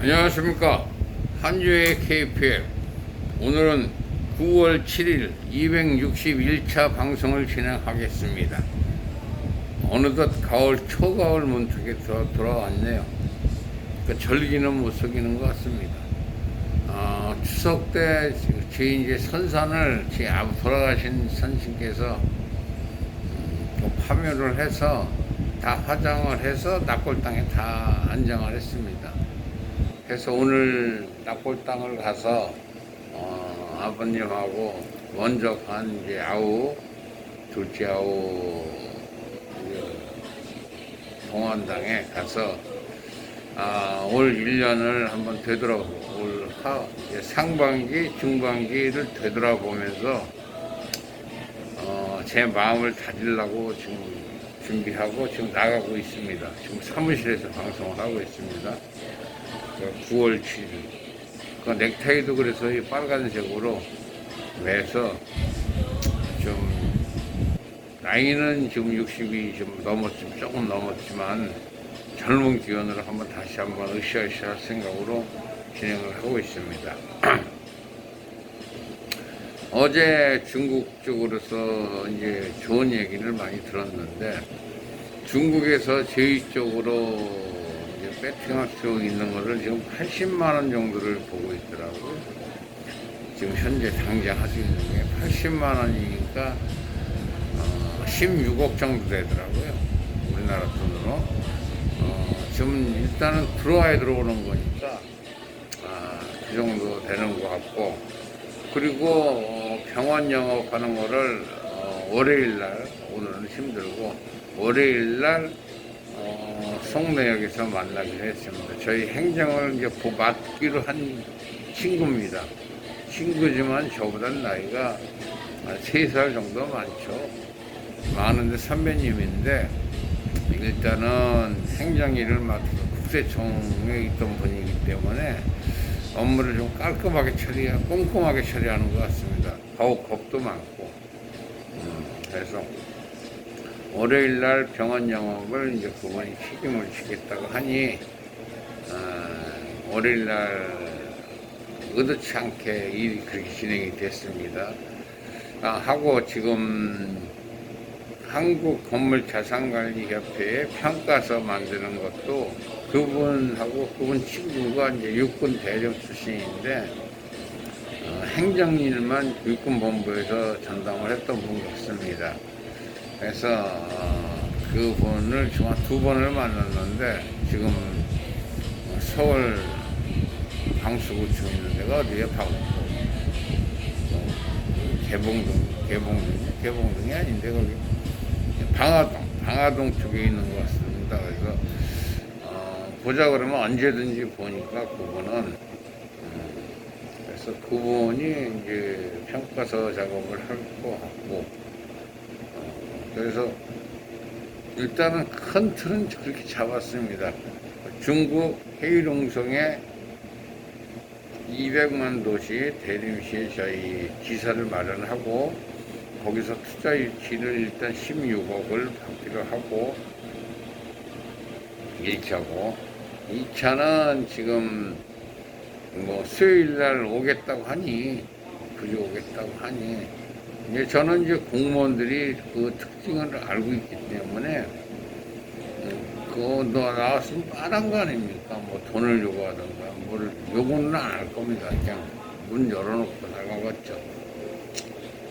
안녕하십니까. 한주의 KPL 오늘은 9월 7일 261차 방송을 진행하겠습니다. 어느덧 가을 초가을 문턱에 돌아왔네요. 그 절기는 못 속이는 것 같습니다. 어, 추석 때 제 이제 선산을 제 아버 돌아가신 선신께서 음, 또 파묘를 해서 다 화장을 해서 낙골당에 다 안장을 했습니다. 그래서 오늘 낙골당을 가서 어, 아버님하고 먼저 간 이제 아우 둘째 아우 그 동안당에 가서 아, 올 1년을 한번 되돌아보고 올 하, 상반기 중반기를 되돌아보면서 어, 제 마음을 다지려고 지금 준비하고 지금 나가고 있습니다. 지금 사무실에서 방송을 하고 있습니다. 9월 7일. 그 넥타이도 그래서 이 빨간색으로 매서 좀 나이는 지금 60이 좀 넘었지 조금 넘었지만 젊은 기운으로 한번 다시 한번 으쌰으쌰 할 생각으로 진행을 하고 있습니다. 어제 중국 쪽으로서 이제 좋은 얘기를 많이 들었는데 중국에서 제이 쪽으로 이제 배팅할 수 있는 거를 지금 80만 원 정도를 보고 있더라고요. 지금 현재 당장 할수 있는 게 80만 원이니까 어, 16억 정도 되더라고요. 우리나라 돈으로. 어, 지금 일단은 들어와야 들어오는 거니까 아, 그 정도 되는 것 같고 그리고 어, 병원 영업하는 거를 어, 월요일 날 오늘은 힘들고 월요일 날 어, 송내역에서 만나기로 했습니다. 저희 행정을 이제 보- 맡기로 한 친구입니다. 친구지만 저보단 나이가 3살 정도 많죠. 많은데 선배님인데 일단은 행정일을 맡아서 국세청에 있던 분이기 때문에 업무를 좀 깔끔하게 처리하고 꼼꼼하게 처리하는 것 같습니다. 더욱 겁도 많고 음, 그래서 월요일 날 병원 영업을 이제 그분이 책임을 지겠다고 하니 어, 월요일 날 의도치 않게 일이 그렇게 진행이 됐습니다. 아, 하고 지금 한국 건물 자산관리협회에 평가서 만드는 것도 그분하고 그분 친구가 이제 육군 대령 출신인데 어, 행정일만 육군본부에서 전담을 했던 분 같습니다. 그래서 어, 그분을 한두 번을 만났는데 지금 어, 서울 방수구청 있는 데가 어디에 방수 개봉동 개봉동 개봉동이 아닌데 거기 방화동 방화동 쪽에 있는 것 같습니다. 그래서 어, 보자 그러면 언제든지 보니까 그분은 음, 그래서 그분이 이제 평가서 작업을 할 것 같고 어, 그래서 일단은 큰 틀은 그렇게 잡았습니다. 중국 해일ong성에 200만 도시 대림시에 저희 지사를 마련하고 거기서 투자 유치를 일단 16억을 받기로 하고 1차고 2차는 지금 뭐 수요일 날 오겠다고 하니 그저 오겠다고 하니 이제 저는 이제 공무원들이 그 특징을 알고 있기 때문에 음, 그거 너 나왔으면 빠른 거 아닙니까? 뭐 돈을 요구하던가 뭘 요구는 안 할 겁니다. 그냥 문 열어놓고 나가겠죠.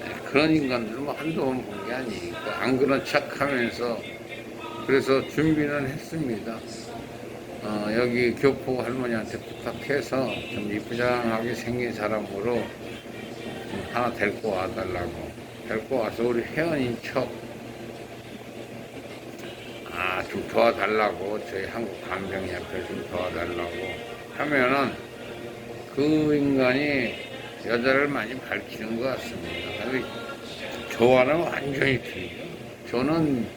네, 그런 인간들 뭐 한두 번 본 게 아니니까 안 그런 척 하면서 그래서 준비는 했습니다. 어, 여기 교포 할머니한테 부탁해서 좀 이쁘장하게 생긴 사람으로 좀 하나 데리고 와달라고. 데리고 와서 우리 회원인 척, 아, 좀 도와달라고. 저희 한국 간병협회 좀 도와달라고 하면은 그 인간이 여자를 많이 밝히는 것 같습니다. 저와는 완전히 틀리죠. 저는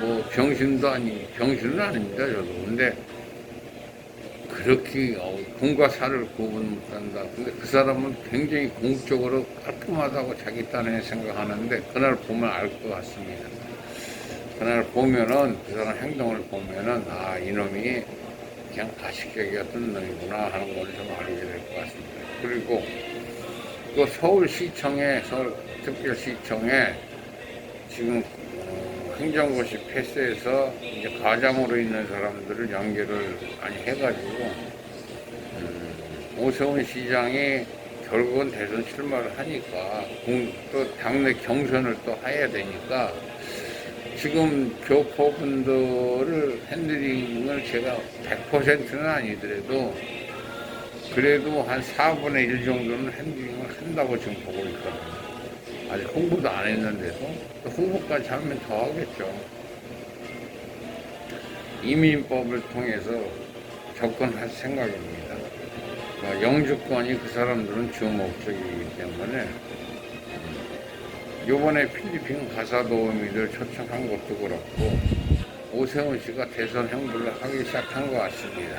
뭐 병신도 아니, 병신은 아닙니다, 저도. 근데 그렇게 어, 공과 사를 구분 못한다. 근데 그 사람은 굉장히 공적으로 깔끔하다고 자기 딴에 생각하는데 그날 보면 알 것 같습니다. 그날 보면은 그 사람 행동을 보면은 아 이놈이 그냥 가식적이었던 놈이구나 하는 걸 좀 알게 될 것 같습니다. 그리고 그 서울시청에 서울특별시청에 지금 어, 행정고시 패스해서 이제 가장으로 있는 사람들을 연결을 많이 해가지고 음, 오세훈 시장이 결국은 대선 출마를 하니까 공- 또 당내 경선을 또 해야 되니까 지금 교포분들을 핸들링을 제가 100%는 아니더라도 그래도 한 4분의 1 정도는 핸들링을 한다고 지금 보고 있거든요. 아직 홍보도 안 했는데도 또 홍보까지 하면 더 하겠죠. 이민법을 통해서 접근할 생각입니다. 뭐 영주권이 그 사람들은 주 목적이기 때문에 요번에 필리핀 가사 도우미들 초청한 것도 그렇고 오세훈 씨가 대선 행보를 하기 시작한 것 같습니다.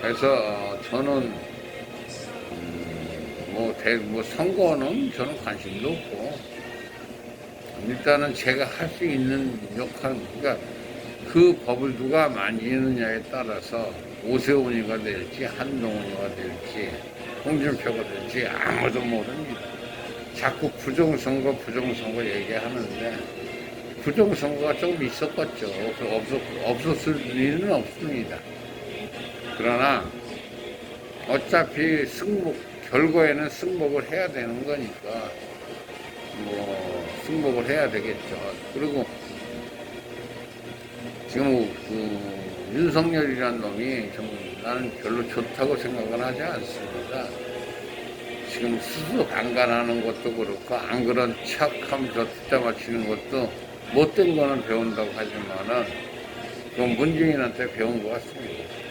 그래서 어, 저는 음, 뭐, 대, 뭐 선거는 저는 관심도 없고 일단은 제가 할 수 있는 역할 그러니까 그 법을 누가 만지느냐에 따라서 오세훈이가 될지 한동훈이가 될지 홍준표가 될지 아무도 모릅니다. 자꾸 부정선거 부정선거 얘기하는데 부정선거가 조금 있었겠죠. 그 없었, 없었을 일은 없습니다. 그러나 어차피 승복 결과에는 승복을 해야 되는 거니까 뭐 승복을 해야 되겠죠. 그리고 지금 그 윤석열이라는 놈이 좀 나는 별로 좋다고 생각은 하지 않습니다. 지금 스스로 강간하는 것도 그렇고 안 그런 척하면서 숫자 맞추는 것도 못된 거는 배운다고 하지만은 그건 문재인한테 배운 것 같습니다.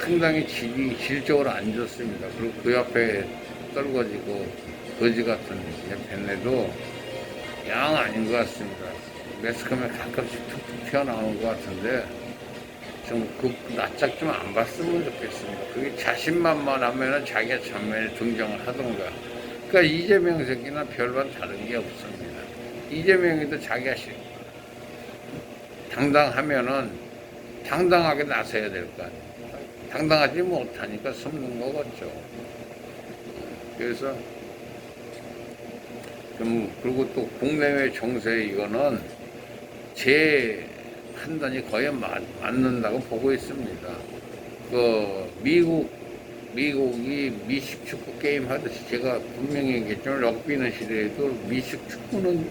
상당히 질이 질적으로 안 좋습니다. 그리고 그 옆에 떨궈지고 거지 같은 뱃내도 양 아닌 것 같습니다. 매스컴에 가끔씩 툭툭 튀어나오는 것 같은데 좀그 낯짝 좀 안 봤으면 좋겠습니다. 그게 자신만만하면은 자기가 전면에 등장을 하던가. 그러니까 이재명 새끼나 별반 다른 게 없습니다. 이재명이도 자기가 싫 당당하면은 당당하게 나서야 될 거 아니에요. 당당하지 못하니까 숨는 거겠죠. 그래서 좀 그리고 또 국내외 정세 이거는 제 판단이 거의 맞, 맞는다고 보고 있습니다. 그 미국 미국이 미식 축구 게임 하듯이 제가 분명히 얘기했지만 럭비는 시대에도 미식 축구는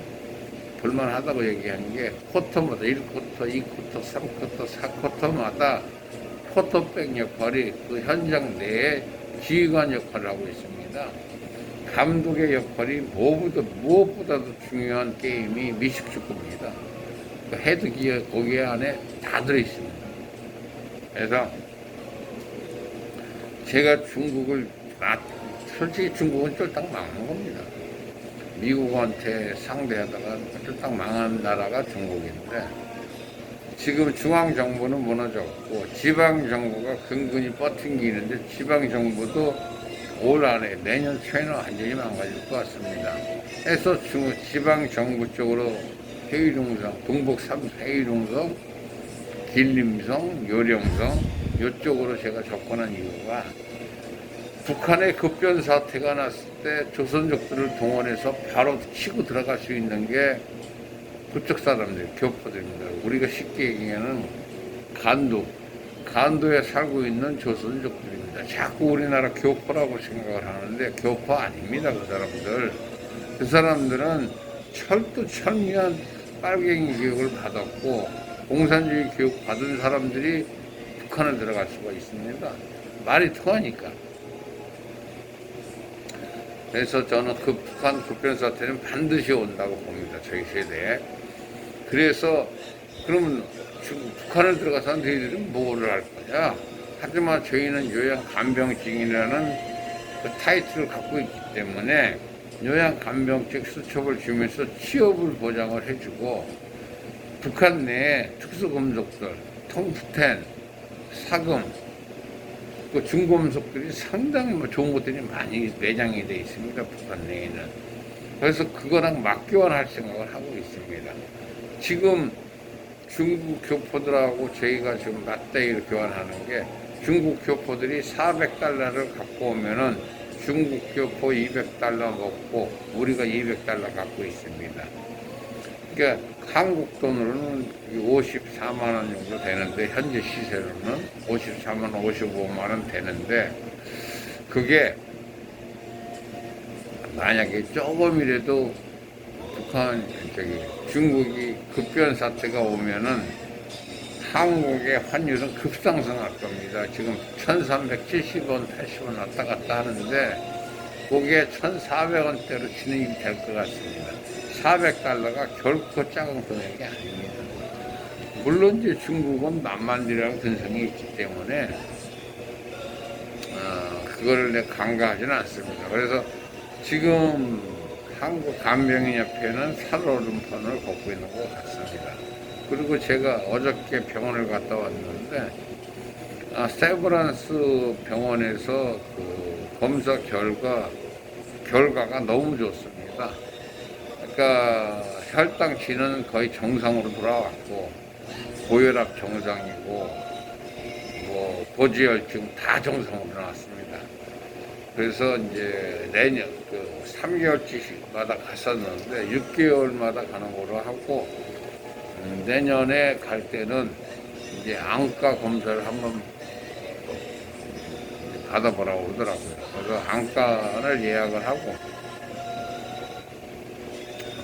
볼만하다고 얘기한 게 쿼터마다 1쿼터, 2쿼터, 3쿼터, 4쿼터마다 포터백 역할이 그 현장 내에 지휘관 역할을 하고 있습니다. 감독의 역할이 무엇보다, 무엇보다도 중요한 게임이 미식축구입니다. 그 헤드기어 거기 안에 다 들어있습니다. 그래서 제가 중국을, 아, 솔직히 중국은 쫄딱 망한 겁니다. 미국한테 상대하다가 쫄딱 망한 나라가 중국인데 지금 중앙 정부는 무너졌고 지방 정부가 근근히 버팅기는데 지방 정부도 올 안에 내년 초에는 완전히 망가질 것 같습니다. 해서 중, 지방 정부 쪽으로 회의룡성, 동북 3 회의룡성, 길림성, 요령성 이쪽으로 제가 접근한 이유가 북한의 급변 사태가 났을 때 조선족들을 동원해서 바로 치고 들어갈 수 있는 게 그쪽 사람들, 교포들입니다. 우리가 쉽게 얘기하는 간도, 간도에 살고 있는 조선족들입니다. 자꾸 우리나라 교포라고 생각을 하는데 교포 아닙니다. 그 사람들. 그 사람들은 철도 철미한 빨갱이 교육을 받았고 공산주의 교육 받은 사람들이 북한에 들어갈 수가 있습니다. 말이 통하니까. 그래서 저는 그 북한 급변 사태는 반드시 온다고 봅니다. 저희 세대에. 그래서 그러면 북한을 들어가서 너희들은 뭐를 할 거냐? 하지만 저희는 요양 간병증이라는 그 타이틀을 갖고 있기 때문에 요양 간병증 수첩을 주면서 취업을 보장을 해주고 북한 내에 특수금속들, 통프텐, 사금, 그 중금속들이 상당히 뭐 좋은 것들이 많이 내장이 돼 있습니다. 북한 내에는. 그래서 그거랑 맞교환할 생각을 하고 있습니다. 지금 중국 교포들하고 저희가 지금 맞대기를 교환하는 게 중국 교포들이 400달러를 갖고 오면은 중국 교포 200달러 먹고 우리가 200달러 갖고 있습니다. 그러니까 한국 돈으로는 54만 원 정도 되는데 현재 시세로는 54만 원, 55만 원 되는데 그게 만약에 조금이라도 북한 저기 중국이 급변 사태가 오면은 한국의 환율은 급상승할 겁니다. 지금 1370원, 80원 왔다 갔다 하는데 그게 1400원대로 진행이 될 것 같습니다. 400달러가 결코 작은 금액이 아닙니다. 물론 이제 중국은 만만이라는 근성이 있기 때문에 어, 그거를 내가 간과하지는 않습니다. 그래서 지금 한국 간병인협회는 살얼음판을 걷고 있는 것 같습니다. 그리고 제가 어저께 병원을 갔다 왔는데 아, 세브란스 병원에서 그 검사 결과 결과가 너무 좋습니다. 그러니까 혈당치는 거의 정상으로 돌아왔고 고혈압 정상이고 뭐 고지혈증 다 정상으로 나왔습니다. 그래서 이제 내년 그 3개월치마다 갔었는데 6개월마다 가는 거로 하고 음, 내년에 갈 때는 이제 안과 검사를 한번 받아보라고 그러더라고요. 그래서 안과를 예약을 하고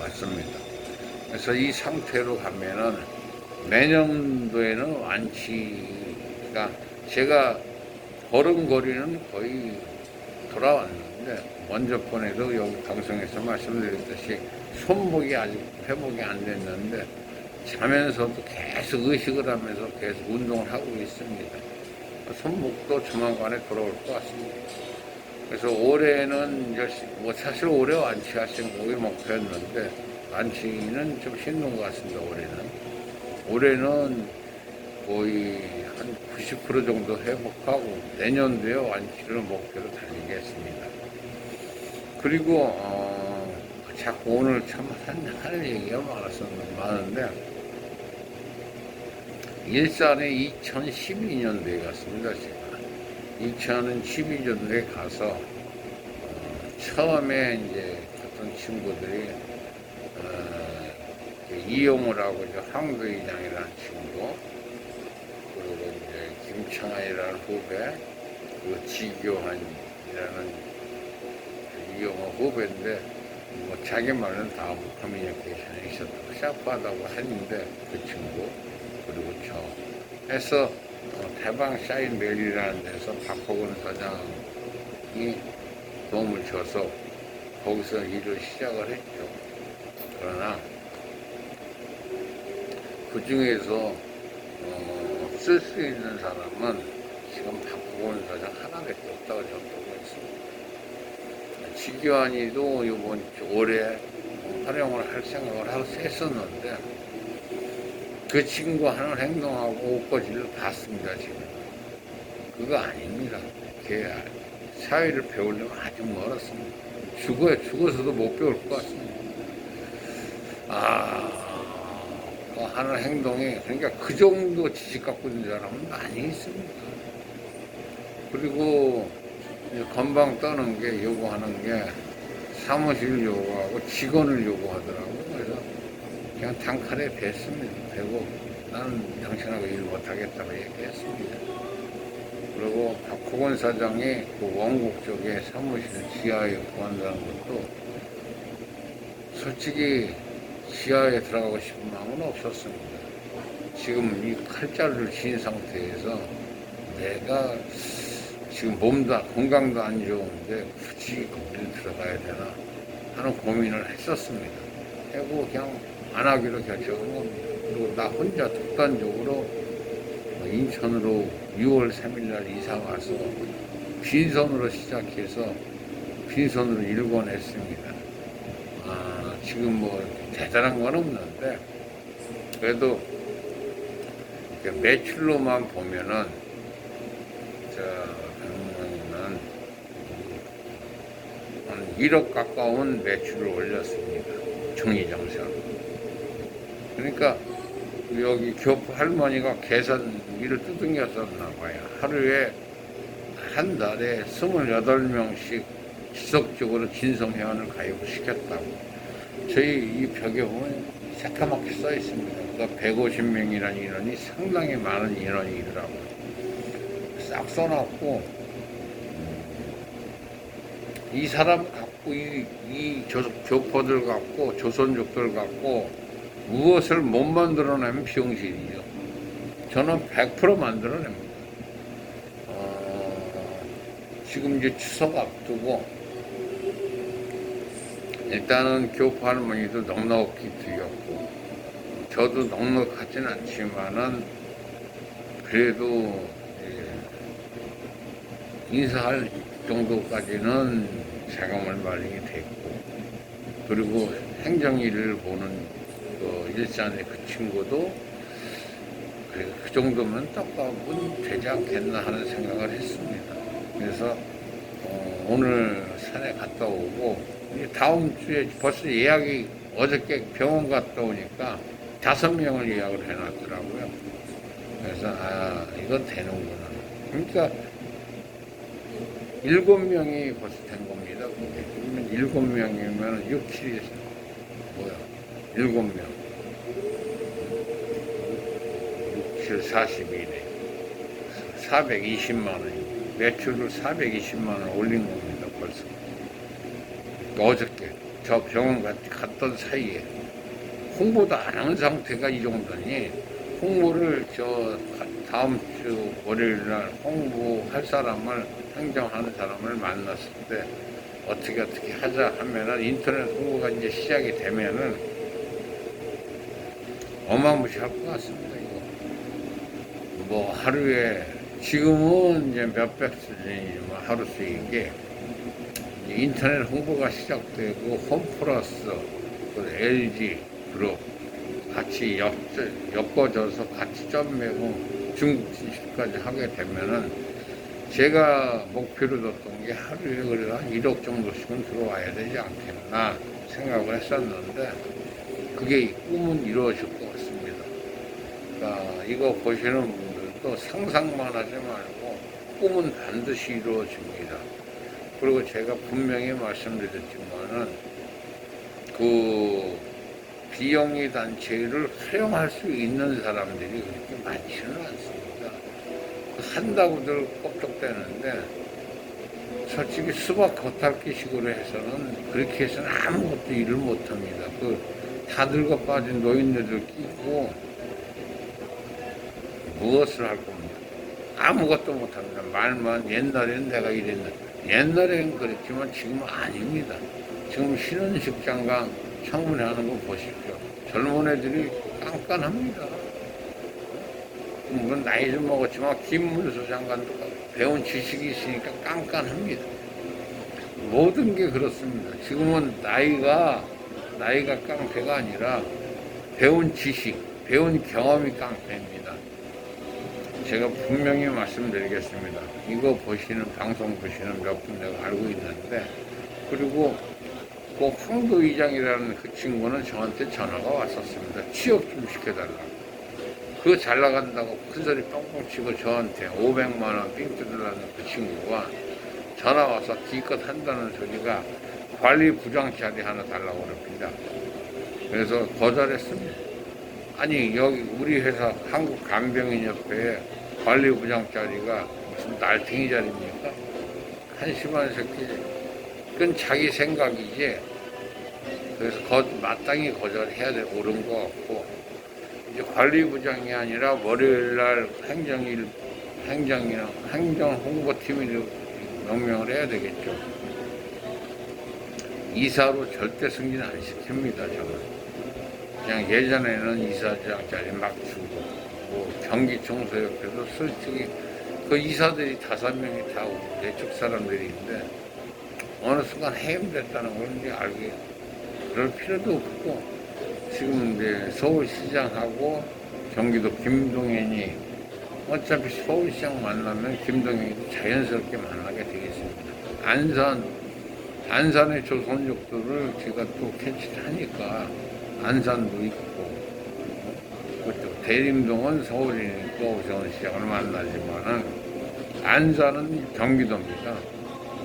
왔습니다. 그래서 이 상태로 가면은 내년도에는 완치가 제가 걸음거리는 거의 돌아왔는데 번에도 여기 방송에서 말씀드렸듯이 손목이 아직 회복이 안 됐는데 자면서도 계속 의식을 하면서 계속 운동을 하고 있습니다. 손목도 조만간에 돌아올 것 같습니다. 그래서 올해는 뭐 사실 올해 완치하신 곡이 목표였는데 완치는 좀 힘든 것 같습니다. 올해는 올해는 거의 한 90% 정도 회복하고 내년도에 완치를 목표로 달리겠습니다. 그리고 어, 자꾸 오늘 참할 얘기가 많았었는데 많은데 일산에 2012년도에 갔습니다. 제가 2012년도에 가서 어, 처음에 이제 갔던 친구들이 어, 이용을 하고 이제 황도이장이라는 친구 그리고 김창환이라는 후배 그리고 지교환이라는 이용호 후배인데 뭐 자기 말은 다 커뮤니케이션에 있었다고 샤프하다고 했는데 그 친구 그리고 저 해서 어, 대방 샤인 멜이라는 데서 박호근 사장이 도움을 줘서 거기서 일을 시작을 했죠. 그러나 그 중에서 어, 쓸 수 있는 사람은 지금 박호근 사장 하나밖에 없다고 저는 보고 있습니다. 지교환이도 이번 주 올해 활용을 할 생각을 하고 했었는데 그 친구 하는 행동하고 옷거지를 봤습니다, 지금. 그거 아닙니다. 걔 사회를 배우려면 아직 멀었습니다. 죽어야 죽어서도 못 배울 것 같습니다. 아, 그 하는 행동이, 그러니까 그 정도 지식 갖고 있는 사람은 많이 있습니다. 그리고 건방 떠는 게 요구하는 게 사무실 요구하고 직원을 요구하더라고요. 그래서 그냥 단칼에 뵀습니다. 배고 나는 당신하고 일 못하겠다고 얘기했습니다. 그리고 박호건 사장이 그 원국 쪽에 사무실 지하에 구한다는 것도 솔직히 지하에 들어가고 싶은 마음은 없었습니다. 지금 이 칼자루를 쥔 상태에서 내가 지금 몸도 건강도 안 좋은데 굳이 거기를 들어가야 되나 하는 고민을 했었습니다. 하고 그냥 안 하기로 결정한 겁니다. 그리고 나 혼자 독단적으로 인천으로 6월 3일 날 이사 와서 빈손으로 시작해서 빈손으로 일권했습니다. 아, 지금 뭐 대단한 건 없는데 그래도 매출로만 보면은 저 병원은 한 1억 가까운 매출을 올렸습니다. 정리정선. 그러니까 여기 교포 할머니가 계산기를 두둥겼었나 봐요. 하루에 한 달에 28명씩 지속적으로 진성회원을 가입시켰다고. 저희 이 벽에 보면 새까맣게 써 있습니다. 그러니까 150명이라는 인원이 상당히 많은 인원이더라고요. 싹 써놨고, 이 사람 갖고, 이, 이 조, 교포들 갖고, 조선족들 갖고, 무엇을 못 만들어내면 비용실이죠. 저는 100% 만들어냅니다. 어, 지금 이제 추석 앞두고, 일단은 교포 할머니도 넉넉히 드렸고, 저도 넉넉하진 않지만은, 그래도, 예, 인사할 정도까지는 자금을 마련이 됐고, 그리고 행정 일을 보는 그 일산의 그 친구도 그래, 그 정도면 떡밥은 되지 않겠나 하는 생각을 했습니다. 그래서 어, 오늘 산에 갔다 오고 다음 주에 벌써 예약이 어저께 병원 갔다 오니까 다섯 명을 예약을 해놨더라고요. 그래서 아 이건 되는구나. 그러니까 일곱 명이 벌써 된 겁니다. 그러면 일곱 명이면 6, 7이 뭐야? 일곱 명. 6, 7, 42네. 420만 원이. 매출을 420만 원 올린 겁니다. 어저께. 저 병원 갔, 갔던 사이에. 홍보도 안 한 상태가 이 정도니, 홍보를 저 다음 주 월요일 날 홍보할 사람을, 행정하는 사람을 만났을 때, 어떻게 어떻게 하자 하면은 인터넷 홍보가 이제 시작이 되면은 어마무시할 것 같습니다, 이거. 뭐 하루에 지금은 이제 몇백 수준이지만 하루 수익이 인터넷 홍보가 시작되고 홈플러스, 그 LG 그룹 같이 엮, 엮어져서 같이 점 매고 중국 진출까지 하게 되면은 제가 목표로 뒀던 게 하루에 그래도 한 1억 정도씩은 들어와야 되지 않겠나 생각을 했었는데 그게 꿈은 이루어질 것 같습니다. 그러니까 이거 보시는 분들도 상상만 하지 말고 꿈은 반드시 이루어집니다. 그리고 제가 분명히 말씀드렸지만은 그 비영리 단체를 활용할 수 있는 사람들이 그렇게 많지는 않습니다. 한다고들 껍적대는데 솔직히 수박 겉핥기식으로 해서는 그렇게 해서는 아무것도 일을 못합니다. 그다 늙어 빠진 노인네들 끼고 무엇을 할 겁니까? 아무것도 못합니다. 말만 옛날에는 내가 이랬는데 옛날에는 그랬지만 지금은 아닙니다. 지금 신은식 장관 청문회 하는 거 보십시오. 젊은 애들이 깐깐합니다. 물론 나이 좀 먹었지만 김문수 장관도 배운 지식이 있으니까 깐깐합니다. 모든 게 그렇습니다. 지금은 나이가 나이가 깡패가 아니라 배운 지식, 배운 경험이 깡패입니다. 제가 분명히 말씀드리겠습니다. 이거 보시는 방송 보시는 몇 분 내가 알고 있는데 그리고 그 황도 의장이라는 그 친구는 저한테 전화가 왔었습니다. 취업 좀 시켜달라고. 그거 잘 나간다고 큰 소리 뻥뻥 치고 저한테 500만 원삥 뜯으라는 그 친구가 전화 와서 기껏 한다는 소리가 관리 부장 자리 하나 달라고 그럽니다. 그래서 거절했습니다. 아니 여기 우리 회사 한국 간병인협회에 관리 부장 자리가 무슨 날탱이 자리입니까? 한심한 새끼. 그건 자기 생각이지. 그래서 거, 마땅히 거절해야 돼 옳은 것 같고 이제 관리부장이 아니라 월요일 날 행정일 행정이나 행정 홍보팀을 명명을 해야 되겠죠. 이사로 절대 승진 안 시킵니다, 저는. 그냥 예전에는 이사장 자리 막 주고, 뭐 경기 청소협회도 솔직히 그 이사들이 다섯 명이 다 내쪽 사람들인데 어느 순간 해임됐다는 걸 이제 알게 그럴 필요도 없고 지금 이제 서울시장하고 경기도 김동연이 어차피 서울시장 만나면 김동연이 자연스럽게 만나게 되겠습니다. 안산, 안산의 조선족들을 제가 또 캐치를 하니까 안산도 있고, 어? 그것도 대림동은 오세훈 시장을 만나지만은 안산은 경기도입니다.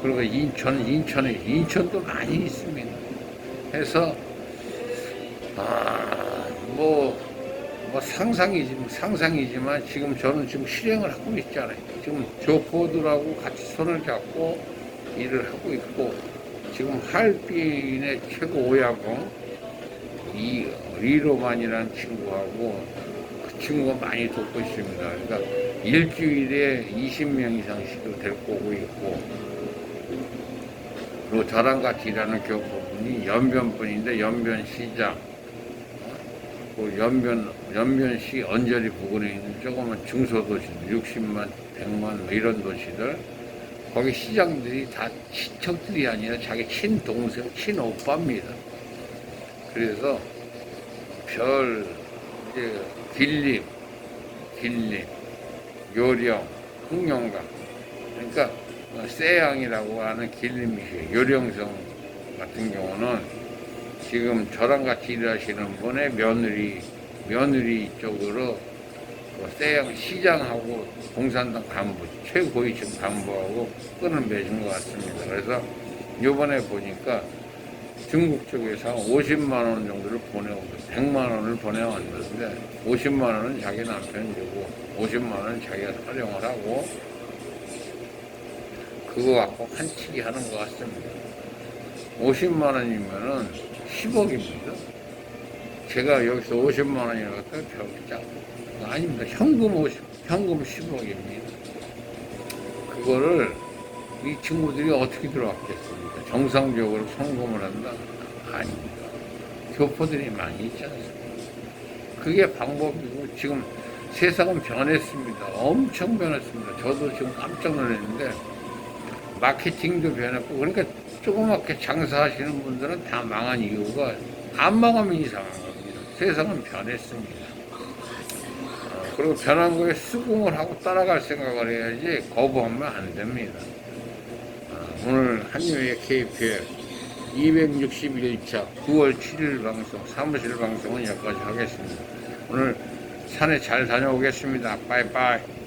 그리고 인천, 인천에 인천도 많이 있습니다. 해서 아, 뭐, 뭐 상상이지, 상상이지만 지금 저는 지금 실행을 하고 있잖아요. 지금 조포들하고 같이 손을 잡고 일을 하고 있고 지금 할빈의 최고 오야공 이 리로만이라는 친구하고 그 친구가 많이 돕고 있습니다. 그러니까 일주일에 20명 이상씩도 데리고 오고 있고 그리고 저랑 같이 일하는 교포분이 연변분인데 연변시장 그 연변 연변시 언저리 부근에 있는 조그만 중소도시들 60만 100만 뭐 이런 도시들 거기 시장들이 다 친척들이 아니라 자기 친동생 친오빠입니다. 그래서 별 이제 길림 길림 요령 흥룡강 그러니까 어, 세양이라고 하는 길림이시에요. 요령성 같은 경우는 지금 저랑 같이 일하시는 분의 며느리, 며느리 쪽으로 그 세양 시장하고 공산당 간부, 최고위층 간부하고 끈을 맺은 것 같습니다. 그래서 요번에 보니까 중국 쪽에서 한 50만 원 정도를 보내오고 100만 원을 보내왔는데 50만 원은 자기 남편 주고 50만 원은 자기가 활용을 하고 그거 갖고 한치기 하는 것 같습니다. 50만 원이면은 10억입니다. 제가 여기서 50만 원이라고 작고. 아닙니다. 현금 50, 현금 10억입니다. 그거를 이 친구들이 어떻게 들어왔겠습니까? 정상적으로 송금을 한다? 아닙니다. 교포들이 많이 있지 않습니까? 그게 방법이고 지금 세상은 변했습니다. 엄청 변했습니다. 저도 지금 깜짝 놀랐는데 마케팅도 변했고 그러니까 조그맣게 장사하시는 분들은 다 망한 이유가 안 망하면 이상한 겁니다. 세상은 변했습니다. 어, 그리고 변한 거에 수긍을 하고 따라갈 생각을 해야지 거부하면 안 됩니다. 어, 오늘 한유의 KPF 261차 9월 7일 방송, 사무실 방송은 여기까지 하겠습니다. 오늘 산에 잘 다녀오겠습니다. 빠이빠이.